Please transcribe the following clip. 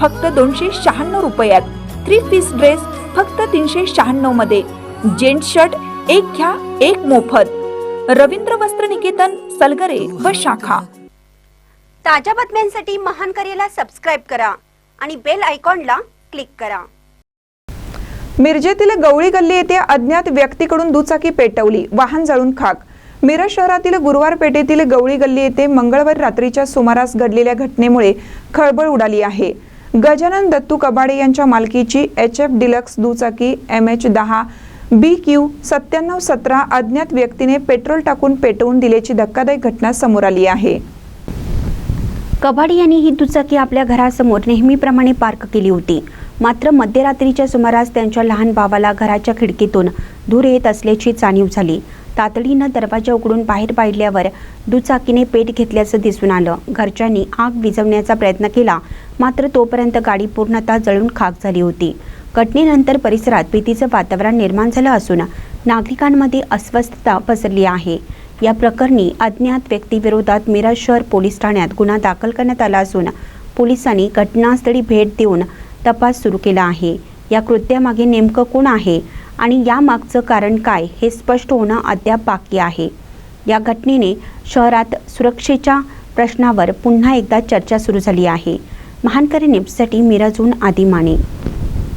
फक्त दोनशे शहाण्णव रुपयात. थ्री पीस ड्रेस फक्त तीनशे शहाण्णवमध्ये. जेंट शर्ट एक घ्या एक मोफत. रवींद्र वस्त्र निकेतन सलगरे व शाखा. ताज्या बातम्यांसाठी महान करेला सबस्क्राईब करा आणि बेल आयकॉनला क्लिक करा. मिरजेतील गवळी गल्ली येथे अज्ञात व्यक्तीकडून दुचाकी पेटवली वाहन जळून खाक. मिरज शहरातील गुरुवार पेठेतील गवळी गल्ली येथे मंगळवार रात्रीच्या सुमारास घडलेल्या घटनेमुळे खळबळ उडाली आहे. गजानन दत्तू कबाडे यांच्या मालकीची एच एफ डिलक्स दुचाकी एम एच दहा बी क्यू सत्त्याण्णव सतरा अज्ञात व्यक्तीने पेट्रोल टाकून पेटवून दिल्याची धक्कादायक घटना समोर आली आहे. कबाडी यांनी ही दुचाकी आपल्या घरासमोर नेहमीप्रमाणे पार्क केली होती. मात्र मध्यरात्रीच्या सुमारास त्यांच्या लहान भावाला घराच्या खिडकीतून धूर येत असल्याची जाणीव झाली. तातडीनं दरवाजा उघडून बाहेर पाडल्यावर दुचाकीने पेट घेतल्याचं दिसून आलं. घरच्यांनी आग विझवण्याचा प्रयत्न केला. मात्र तोपर्यंत गाडी पूर्णतः जळून खाक झाली होती. घटनेनंतर परिसरात भीतीचं वातावरण निर्माण झालं असून नागरिकांमध्ये अस्वस्थता पसरली आहे. या प्रकरणी अज्ञात व्यक्तीविरोधात मिरज शहर पोलीस ठाण्यात गुन्हा दाखल करण्यात आला असून पोलिसांनी घटनास्थळी भेट देऊन तपास सुरू केला आहे. या कृत्यामागे नेमकं कोण आहे आणि यामागचं कारण काय हे स्पष्ट होणं अद्याप बाकी आहे. या घटनेने शहरात सुरक्षेच्या प्रश्नावर पुन्हा एकदा चर्चा सुरू झाली आहे. महानकरी न्यूजसाठी मिराजून आदिमाने